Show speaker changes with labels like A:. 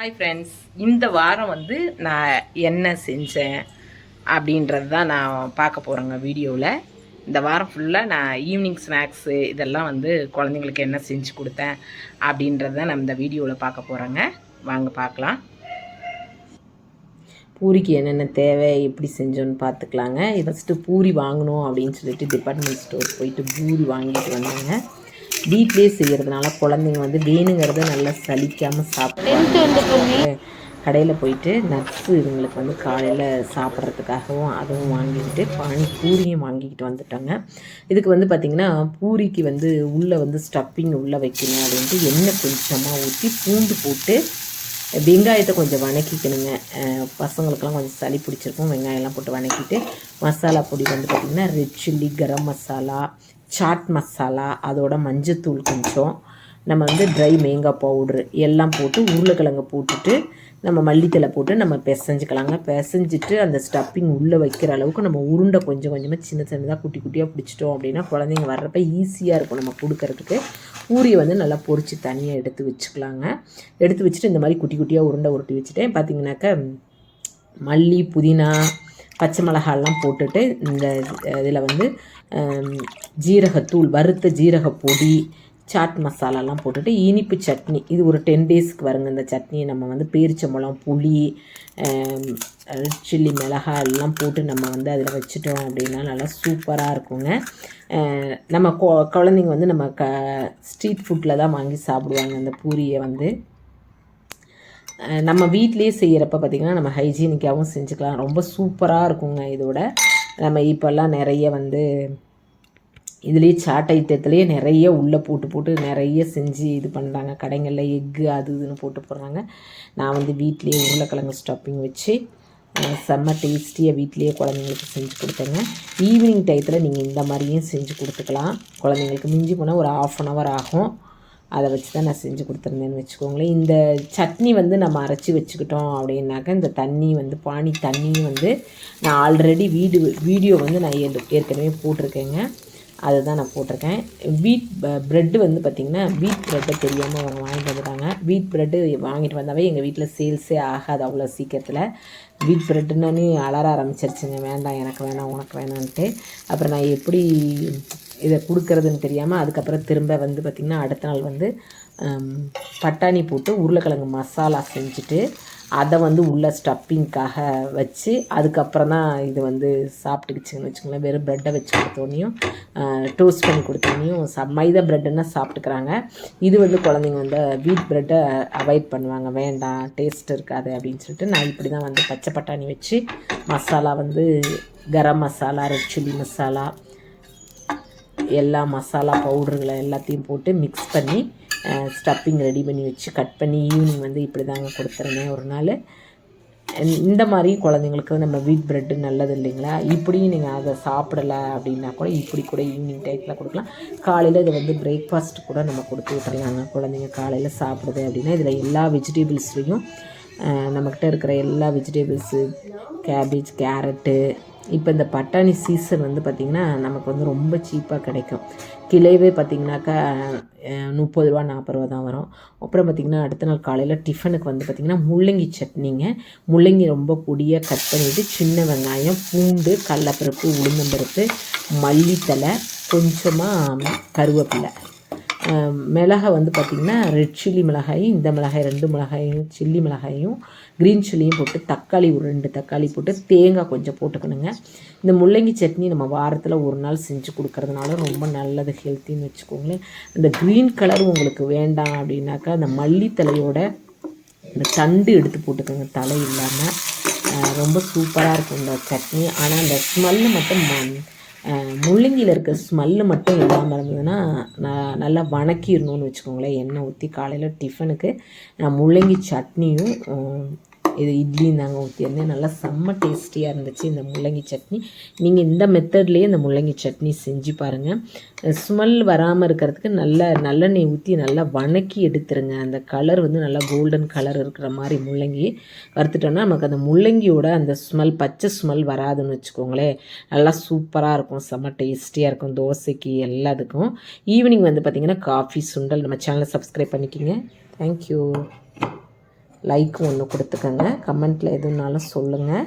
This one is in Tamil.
A: ஹாய் ஃப்ரெண்ட்ஸ் இந்த வாரம் வந்து நான் என்ன செஞ்சேன் அப்படின்றது தான் நான் பார்க்க போகிறேங்க வீடியோவில் இந்த வாரம் ஃபுல்லாக நான் ஈவினிங் ஸ்நாக்ஸு இதெல்லாம் வந்து குழந்தைங்களுக்கு என்ன செஞ்சு கொடுத்தேன் அப்படின்றத தான் நான் இந்த வீடியோவில் பார்க்க போகிறேங்க வாங்க பார்க்கலாம். பூரிக்கு என்னென்ன தேவை எப்படி செஞ்சோன்னு பார்த்துக்கலாங்க. ஃபஸ்ட்டு பூரி வாங்கணும் அப்படின்னு சொல்லிட்டு டிபார்ட்மெண்ட் ஸ்டோர் போயிட்டு பூரி வாங்கிட்டு வந்தாங்க. வீட்லேயே செய்கிறதுனால குழந்தைங்க வந்து வேணுங்கிறத நல்லா சலிக்காமல் சாப்பிட்டு கடையில் போயிட்டு நட்ஸு இவங்களுக்கு வந்து காலையில் சாப்பிட்றதுக்காகவும் அதுவும் வாங்கிக்கிட்டு பானி பூரியும் வாங்கிக்கிட்டு வந்துட்டாங்க. இதுக்கு வந்து பார்த்திங்கன்னா பூரிக்கு வந்து உள்ளே வந்து ஸ்டப்பிங் உள்ளே வைக்கணும் அப்படின்ட்டு எண்ணெய் கொஞ்சமாக ஊற்றி பூண்டு போட்டு வெங்காயத்தை கொஞ்சம் வணக்கிக்கணுங்க. பசங்களுக்கெல்லாம் கொஞ்சம் சளி பிடிச்சிருக்கும். வெங்காயம்லாம் போட்டு வணக்கிட்டு மசாலா பொடி வந்து பார்த்திங்கன்னா ரெட் சில்லி கரம் மசாலா சாட் மசாலா அதோட மஞ்சத்தூள் கொஞ்சம் நம்ம வந்து ட்ரை மேங்காய் பவுட்ரு எல்லாம் போட்டு உருளைக்கிழங்கு போட்டுட்டு நம்ம மல்லித்தலை போட்டு நம்ம பிசைஞ்சுக்கலாங்க. பிசைஞ்சிட்டு அந்த ஸ்டப்பிங் உள்ளே வைக்கிற அளவுக்கு நம்ம உருண்டை கொஞ்சம் கொஞ்சமாக சின்ன சின்னதாக குட்டி குட்டியாக பிடிச்சிட்டோம் அப்படின்னா குழந்தைங்க வர்றப்ப ஈஸியாக இருக்கும் நம்ம கொடுக்கறதுக்கு. பூரியை வந்து நல்லா பொரித்து தனியாக எடுத்து வச்சுக்கலாங்க. எடுத்து வச்சுட்டு இந்த மாதிரி குட்டி குட்டியாக உருண்டை உருட்டி வச்சுட்டேன். பார்த்தீங்கன்னாக்கா மல்லி புதினா பச்சை மிளகாலாம் போட்டுட்டு இந்த இதில் வந்து ஜீரகத்தூள் வறுத்த ஜீரக பொடி சாட் மசாலாலாம் போட்டுட்டு இனிப்பு சட்னி. இது ஒரு டென் டேஸ்க்கு வருங்க. இந்த சட்னியை நம்ம வந்து பேரிச்சம்பழம் புளி ரெட் சில்லி மிளகாய் எல்லாம் போட்டு நம்ம வந்து அதில் வச்சுட்டோம் அப்படின்னா நல்லா சூப்பராக இருக்குங்க. நம்ம கொ- குழந்தைங்க வந்து நம்ம க ஸ்ட்ரீட் ஃபுட்டில் தான் வாங்கி சாப்பிடுவாங்க. அந்த பூரியை வந்து. நம்ம வீட்டிலேயே செய்கிறப்ப பார்த்திங்கன்னா நம்ம ஹைஜீனிக்காகவும் செஞ்சுக்கலாம். ரொம்ப சூப்பராக இருக்குங்க இதோட. நம்ம இப்போல்லாம் நிறைய வந்து இதுலேயே சாட் ஐட்டத்துலேயே நிறைய உள்ளே போட்டு போட்டு நிறைய செஞ்சு இது பண்ணுறாங்க கடைங்களில் எக்கு அது இதுன்னு போட்டு போடுறாங்க. நான் வந்து வீட்டிலேயே உருளைக்கிழங்கு ஸ்டப்பிங் வச்சு செம்ம டேஸ்டியாக வீட்லேயே குழந்தைங்களுக்கு செஞ்சு கொடுத்தேங்க. ஈவினிங் டயத்தில் நீங்கள் இந்த மாதிரியும் செஞ்சு கொடுத்துக்கலாம். குழந்தைங்களுக்கு மிஞ்சி போனால் ஒரு ஆஃப் அன் ஹவர் ஆகும். அதை வச்சு தான் நான் செஞ்சு கொடுத்துருந்தேன்னு வச்சுக்கோங்களேன். இந்த சட்னி வந்து நம்ம அரைச்சி வச்சுக்கிட்டோம் அப்படின்னாக்கா இந்த தண்ணி வந்து பானி தண்ணியும் வந்து நான் ஆல்ரெடி வீடு வீடியோ வந்து நான் ஏற்கனவே போட்டிருக்கேங்க. அதை தான் நான் போட்டிருக்கேன். வீட் ப்ரெட்டு வந்து பார்த்திங்கன்னா வீட் ப்ரெட்டை தெரியாமல் அவங்க வாங்கிட்டு வந்துட்டாங்க. வீட் ப்ரெட்டு வாங்கிட்டு வந்தாவே எங்கள் வீட்டில் சேல்ஸே ஆகாது அவ்வளோ சீக்கிரத்தில். வீட் ப்ரெட்டுன்னு அலற ஆரம்பிச்சிருச்சுங்க. வேண்டாம் எனக்கு வேணாம் உனக்கு வேணான்ட்டு. அப்புறம் நான் எப்படி இதை கொடுக்கறதுன்னு தெரியாமல் அதுக்கப்புறம் திரும்ப வந்து பார்த்திங்கன்னா அடுத்த நாள் வந்து பட்டாணி போட்டு உருளைக்கிழங்கு மசாலா செஞ்சுட்டு அதை வந்து உள்ள ஸ்டப்பிங்க்காக வச்சு அதுக்கப்புறம் தான் இது வந்து சாப்பிட்டுக்கிச்சுன்னு வச்சுக்கோங்களேன். வெறும் ப்ரெட்டை வச்சு கொடுத்தோன்னையும் டோஸ்ட் பண்ணி கொடுத்தோன்னையும் ச மைதா ப்ரெட்டுன்னா சாப்பிட்டுக்கிறாங்க. இது வந்து குழந்தைங்க வந்து வீட் ப்ரெட்டை அவாய்ட் பண்ணுவாங்க. வேண்டாம் டேஸ்ட் இருக்காது அப்படின்னு சொல்லிட்டு நான் இப்படி தான் வந்து பச்சை பட்டாணி வச்சு மசாலா வந்து கரம் மசாலா ரெட் சில்லி மசாலா எல்லா மசாலா பவுடர்களை எல்லாத்தையும் போட்டு மிக்ஸ் பண்ணி ஸ்டப்பிங் ரெடி பண்ணி வச்சு கட் பண்ணி ஈவினிங் வந்து இப்படி தாங்க கொடுத்துருந்தேன் ஒரு நாள். இந்த மாதிரி குழந்தைங்களுக்கு நம்ம வீட் ப்ரெட்டு நல்லது இல்லைங்களா? இப்படியும் நீங்கள் அதை சாப்பிடலை அப்படின்னா கூட இப்படி கூட ஈவினிங் டைத்தில் கொடுக்கலாம். காலையில் இதை வந்து பிரேக்ஃபாஸ்ட் கூட நம்ம கொடுத்து விட்டுறலாங்க. குழந்தைங்க காலையில் சாப்பிடுது அப்படின்னா இதில் எல்லா வெஜிடபிள்ஸ்லேயும் நம்மக்கிட்ட இருக்கிற எல்லா வெஜிடபிள்ஸு கேபேஜ் கேரட்டு இப்போ இந்த பட்டாணி சீசன் வந்து பார்த்திங்கன்னா நமக்கு வந்து ரொம்ப சீப்பாக கிடைக்கும். கிலோவே பார்த்திங்கனாக்கா முப்பது ரூபா நாற்பது ரூபா தான் வரும். அப்புறம் பார்த்திங்கன்னா அடுத்த நாள் காலையில் டிஃபனுக்கு வந்து பார்த்திங்கன்னா முள்ளங்கி சட்னிங்க. முள்ளங்கி ரொம்ப பொடியாக கட் பண்ணிவிட்டு சின்ன வெங்காயம் பூண்டு கடலப்பருப்பு உளுந்தம்பருப்பு மல்லித்தலை கொஞ்சமாக கருவேப்பிலை. அஹ் மிளகை வந்து பார்த்திங்கன்னா ரெட் சில்லி மிளகாயும் இந்த மிளகாய் ரெண்டு மிளகாயும் சில்லி மிளகாயும் க்ரீன் சில்லியும் போட்டு தக்காளி ஒரு ரெண்டு தக்காளி போட்டு தேங்காய் கொஞ்சம் போட்டுக்கணுங்க. இந்த முள்ளங்கி சட்னி நம்ம வாரத்தில் ஒரு நாள் செஞ்சு கொடுக்கறதுனால ரொம்ப நல்லது ஹெல்த்தின்னு வச்சுக்கோங்களேன். இந்த க்ரீன் கலர் உங்களுக்கு வேண்டாம் அப்படின்னாக்கா அந்த மல்லித்தலையோட இந்த தண்டு எடுத்து போட்டுக்கோங்க தலை இல்லாமல் ரொம்ப சூப்பராக இருக்கும் இந்த சட்னி. ஆனால் அந்த ஸ்மெல்லு மட்டும் மண். முள்ளங்கியில் இருக்க ஸ்மெல்லு மட்டும் இல்லாமல் இருந்ததுன்னா நான் நல்லா வணக்கிடணும்னு வச்சுக்கோங்களேன். எண்ணெய் ஊற்றி காலையில் டிஃபனுக்கு நான் முள்ளங்கி சட்னியும் இது இட்லி தாங்க ஊற்றியிருந்தேன் நல்லா செம்ம டேஸ்டியாக இருந்துச்சு இந்த முள்ளங்கி சட்னி. நீங்கள் இந்த மெத்தட்லேயே இந்த முள்ளங்கி சட்னி செஞ்சு பாருங்கள் ஸ்மெல் வராமல் இருக்கிறதுக்கு நல்ல நல்லெண்ணெய் ஊற்றி நல்லா வணக்கி எடுத்துருங்க. அந்த கலர் வந்து நல்லா கோல்டன் கலர் இருக்கிற மாதிரி முள்ளங்கி வறுத்துட்டோம்னா நமக்கு அந்த முள்ளங்கியோட அந்த ஸ்மெல் பச்சை ஸ்மெல் வராதுன்னு வச்சுக்கோங்களேன். நல்லா சூப்பராக இருக்கும். செம்ம டேஸ்டியாக இருக்கும். தோசைக்கு எல்லாத்துக்கும். ஈவினிங் வந்து பார்த்திங்கன்னா காஃபி சுண்டல். நம்ம சேனலை சப்ஸ்கிரைப் பண்ணிக்கிங்க. தேங்க்யூ லைக் ஒன்று கொடுத்துக்கோங்க. கமெண்ட்டில் எதுனாலும் சொல்லுங்கள்